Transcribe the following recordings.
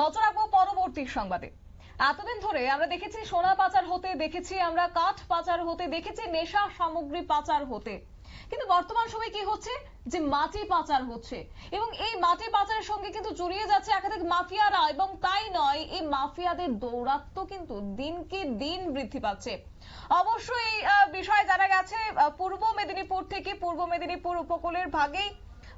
নজর রাখব পরবর্তী সংবাদে। এতদিন ধরে আমরা দেখেছি সোনা পাচার হতে, দেখেছি আমরা কাঠ পাচার হতে, দেখেছি নেশা সামগ্রী পাচার হতে। কিন্তু বর্তমান সময়ে কি হচ্ছে? যে মাটি পাচার হচ্ছে। এবং এই মাটি পাচারের সঙ্গে কিন্তু জড়িয়ে যাচ্ছে একাধিক মাফিয়ারা এবং তাই নয়, এই মাফিয়াদের দৌরাত্ম্য কিন্তু দিনকে দিন বৃদ্ধি পাচ্ছে। অবশ্যই বিষয়ে জানা গেছে পূর্ব মেদিনীপুর থেকে পূর্ব মেদিনীপুর উপকূলের ভাগেই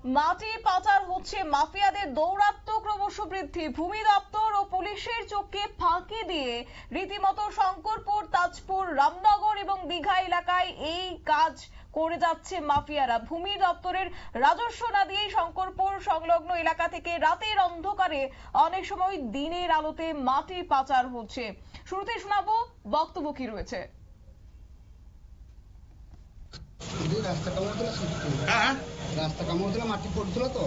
মাটি পাচার হচ্ছে মাফিয়াদের দৌরাত্ম্য ক্রমশ বৃদ্ধি। ভূমি দপ্তর ও পুলিশের চোখকে ফাঁকি দিয়ে রীতিমতো শঙ্করপুর, তাজপুর, রামনগর এবং দীঘা এলাকায় এই কাজ করে যাচ্ছে মাফিয়ারা। ভূমি দপ্তরের রাজস্ব না দিয়ে শঙ্করপুর সংলগ্ন এলাকা থেকে রাতের অন্ধকারে অনেক সময় দিনের আলোতে মাটি পাচার হচ্ছে। শুরুতে শোনাবো বক্তব্য কি রয়েছে। রাস্তা হ্যাঁ রাস্তা কামড় দিলে মাটি পড়ছিল তো।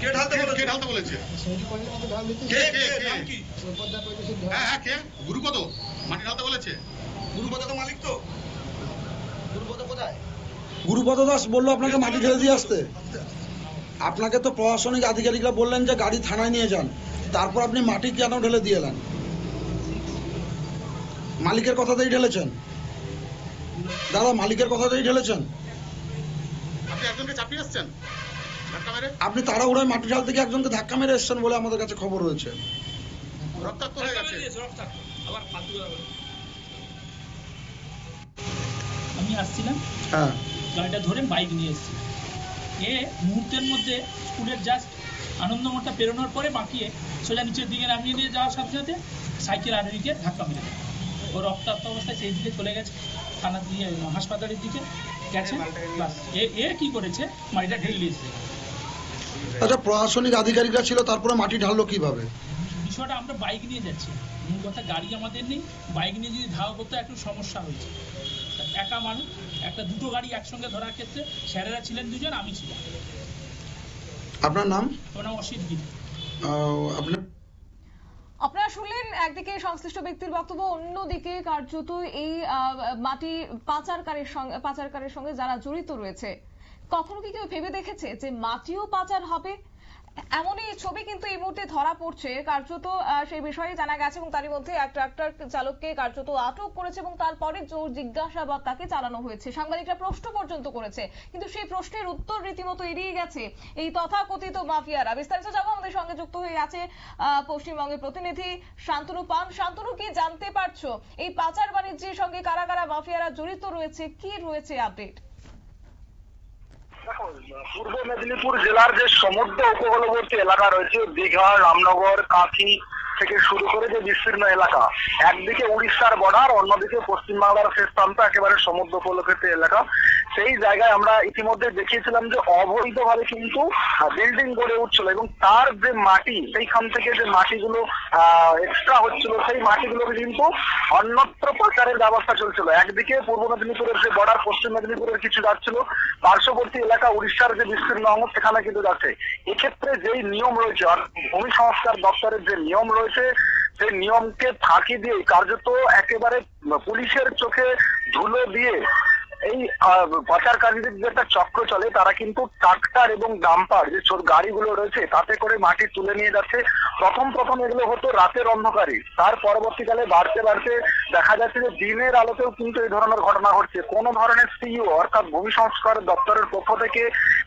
কে ঢালতে বলেছে কে ঢালতে বলেছে? সেটি করলে মতো ঢাল দিতে কে কে কে? নাম কি? উপরদা কইতেছে হ্যাঁ হ্যাঁ কে? গুরুপদ। মাটি ঢালতে বলেছে? গুরুপদ তো মালিক তো। গুরুপদ কোথায়? গুরুপদ দাস বলল আপনাকে মাটি ঢেলে দিয়ে আসতে। আপনাকে তো প্রশাসনিক আধিকারিকরা বললেন যে গাড়ি থানায় নিয়ে যান। তারপর আপনি মাটি কেন ঢেলে দিয়ে এলেন? মালিকের কথাতেই ঢেলেছেন। দাদা মালিকের কথাতেই ঢেলেছেন। আপনি একজনকে চাপিয়ে আপনি তাড়াহুড়োয় মাটি ঢাল থেকে একজনকে ধাক্কা মেরে এসছেন বলে আমাদের কাছে খবর রয়েছে। রক্তাক্ত হয়ে গেছে। আমি আসছিলাম। হ্যাঁ। গাড়িটা ধরে বাইক নিয়ে এসেছি। এ মুহূর্তের মধ্যে স্কুলের জাস্ট আনন্দ আনন্দমঠটা পেরোনোর পরে বাঁকিয়ে সোজা নিচের দিকে নামিয়ে দিয়ে যাওয়ার সাথে সাথে সাইকেল আরোহীকে ধাক্কা মেরে দেয়। ও রক্তাক্ত অবস্থায় সেই দিকে চলে গেছে থানার দিকে হাসপাতালের দিকে গেছে বাস। এ এ কি করেছে? মাটিটা ঢেলে দিয়েছে। আচ্ছা প্রশাসনিক আধিকারিকরা ছিল তারপরে মাটি ঢাললো কীভাবে? বিষয়টা আমরা বাইক নিয়ে যাচ্ছি। মূল কথা গাড়ি আমাদের নেই। বাইক নিয়ে যদি ধাওয়া করতে একটু সমস্যা হয়েছে। একা মানুষ একটা দুটো গাড়ি একসঙ্গে ধরার ক্ষেত্রে স্যারেরা ছিলেন দুজন আমি ছিলাম। আপনার নাম? ওর নাম অসিত গিরি। আপনার আপনারা শুনলেন একদিকে সংশ্লিষ্ট ব্যক্তির বক্তব্য, অন্যদিকে কার্যত এই মাটি পাচারকারীর সঙ্গে পাচারকারীর সঙ্গে যারা জড়িত রয়েছে। কখনো কি কেউ ভেবে দেখেছে যে মাটিও পাচার হবে? এমনই ছবি কিন্তু এই মুহূর্তে ধরা পড়ছে। কার্যত সেই বিষয়ে জানা গেছে এবং তারই মধ্যে এক ট্রাক্টর চালককে কার্যত আটক করেছে এবং তারপরে জোর জিজ্ঞাসাবাদ তাকে চালানো হয়েছে। সাংবাদিকরা প্রশ্ন পর্যন্ত করেছে, কিন্তু সেই প্রশ্নের উত্তর রীতিমতো এড়িয়ে গেছে এই তথাকথিত মাফিয়ারা। বিস্তারিত যাব আমাদের সঙ্গে যুক্ত হয়ে আছে পশ্চিমবঙ্গের প্রতিনিধি শান্তনু পান। শান্তনু, কি জানতে পারছ? এই পাচার বাণিজ্যের সঙ্গে কারা কারা মাফিয়ারা জড়িত রয়েছে? কি রয়েছে আপডেট? পূর্ব মেদিনীপুর জেলার যে সমুদ্র উপকূলবর্তী এলাকা রয়েছে, দীঘা, রামনগর, কাঁথি থেকে শুরু করে যে বিস্তীর্ণ এলাকা, একদিকে উড়িষ্যার বর্ডার, অন্যদিকে পশ্চিমবাংলার শেষ প্রান্ত, একেবারে সমুদ্র উপকূলবর্তী এলাকা। সেই জায়গায় আমরা ইতিমধ্যে দেখিয়েছিলাম যে অবৈধভাবে কিন্তু বিল্ডিং গড়ে উঠছিল এবং তার যে মাটি, সেইখান থেকে যে মাটিগুলো এক্সট্রা হচ্ছিল, সেই মাটিগুলোকে কিন্তু অন্যত্র পাচারের ব্যবস্থা চলছিল। একদিকে পূর্ব মেদিনীপুরের যে বর্ডার পশ্চিম মেদিনীপুরের কিছু যাচ্ছিল, পার্শ্ববর্তী এলাকা উড়িষ্যার যে বিস্তীর্ণ অঙ্গ সেখানে কিন্তু যাচ্ছে। এক্ষেত্রে যেই নিয়ম রয়েছে ভূমি সংস্কার দপ্তরের যে নিয়ম রয়েছে সেই নিয়মকে ফাঁকি দিয়ে কার্যত একেবারে পুলিশের চোখে ধুলো দিয়ে এই পাচারকারীদের যে একটা চক্র চলে, তারা কিন্তু ট্রাক্টর এবং ডাম্পার, যে ছোট গাড়িগুলো রয়েছে, তাতে করে মাটি তুলে নিয়ে যাচ্ছে। প্রথম প্রথম এগুলো হতো রাতের অন্ধকারে। তার পরবর্তীকালে বাড়তে বাড়তে দেখা যাচ্ছে যে দিনের আলোতেও কিন্তু এই ধরনের ঘটনা ঘটছে। কোন ধরনের সিইও, অর্থাৎ ভূমি সংস্কার দপ্তরের পক্ষ থেকে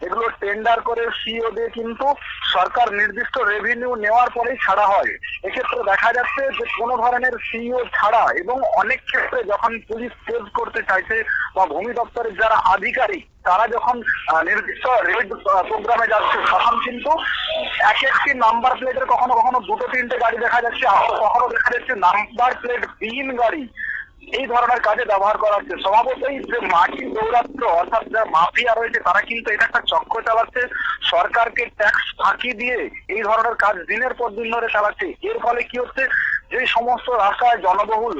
এগুলো টেন্ডার করে সিইও দিয়ে কিন্তু সরকার নির্দিষ্ট রেভিনিউ নেওয়ার পরেই ছাড়া হয়। এক্ষেত্রে দেখা যাচ্ছে যে কোনো ধরনের সিইও ছাড়া এবং অনেক ক্ষেত্রে যখন পুলিশ কেস করতে চাইছে বা ভূমি দপ্তরের যারা আধিকারিক, তারা যখন নির্দিষ্ট রেড প্রোগ্রামে যাচ্ছে, তখন কিন্তু এক একটি নাম্বার প্লেটের কখনো কখনো দুটো, তিনটে গাড়ি দেখা যাচ্ছে আবার কখনো দেখা যাচ্ছে নাম্বার প্লেট বিহীন গাড়ি এই ধরনের কাজে ব্যবহার করা হচ্ছে। স্বভাবতই যে মাটি দৌরাত্ম অর্থাৎ যারা মাফিয়া রয়েছে, তারা কিন্তু এটা একটা চক্র চালাচ্ছে, সরকারকে ট্যাক্স ফাঁকি দিয়ে এই ধরনের কাজ দিনের পর দিন ধরে চালাচ্ছে। এর ফলে কি হচ্ছে? যে সমস্ত রাস্তায় জনবহুল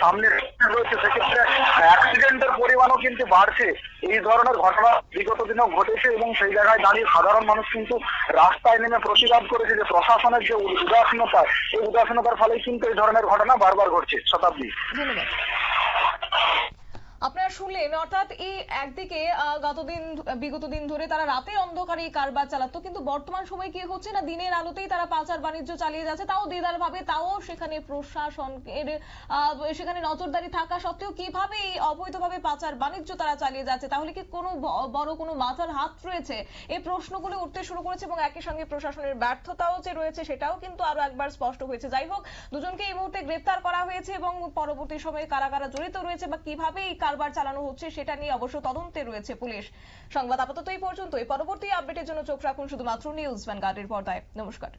সামনে রয়েছে, সেক্ষেত্রে অ্যাক্সিডেন্টের পরিমাণও কিন্তু বাড়ছে। এই ধরনের ঘটনা বিগত দিনেও ঘটেছে এবং সেই জায়গায় দাঁড়িয়ে সাধারণ মানুষ কিন্তু রাস্তায় নেমে প্রতিবাদ করেছে যে প্রশাসনের যে উদাসীনতা, এই উদাসীনতার ফলেই কিন্তু এই ধরনের ঘটনা বারবার ঘটছে শতাব্দী ধন্যবাদ। শুনলেন, অর্থাৎ এই একদিকে গতদিন, বিগত দিন ধরে তারা রাতের অন্ধকারে কারবার চালাতো। কিন্তু বর্তমান সময় কি হচ্ছে না, দিনের আলোতেই তারা পাচার বাণিজ্য চালিয়ে যাচ্ছে, তাও দিদার ভাবে তাও সেখানে প্রশাসনের সেখানে নজরদারি থাকা সত্ত্বেও কীভাবে এই অবৈধভাবে পাচার বাণিজ্য তারা চালিয়ে যাচ্ছে, তাহলে কি কোনো বড় কোনো মাথার হাত রয়েছে? এই প্রশ্নগুলো উঠতে শুরু করেছে এবং একই সঙ্গে প্রশাসনের ব্যর্থতাও যে রয়েছে সেটাও কিন্তু আরও একবার স্পষ্ট হয়েছে। যাই হোক, দুজনকে এই মুহূর্তে গ্রেপ্তার করা হয়েছে এবং পরবর্তী সময়ে কারা কারা জড়িত রয়েছে বা কীভাবে এই কারবার চালানো হচ্ছে, সেটা নিয়ে অবশ্য তদন্তে রয়েছে পুলিশ। সংবাদ আপাতত এই পর্যন্তই। পরবর্তী আপডেটের জন্য চোখ রাখুন শুধুমাত্র নিউজ ভ্যানগার্ডের পর্দায়। নমস্কার।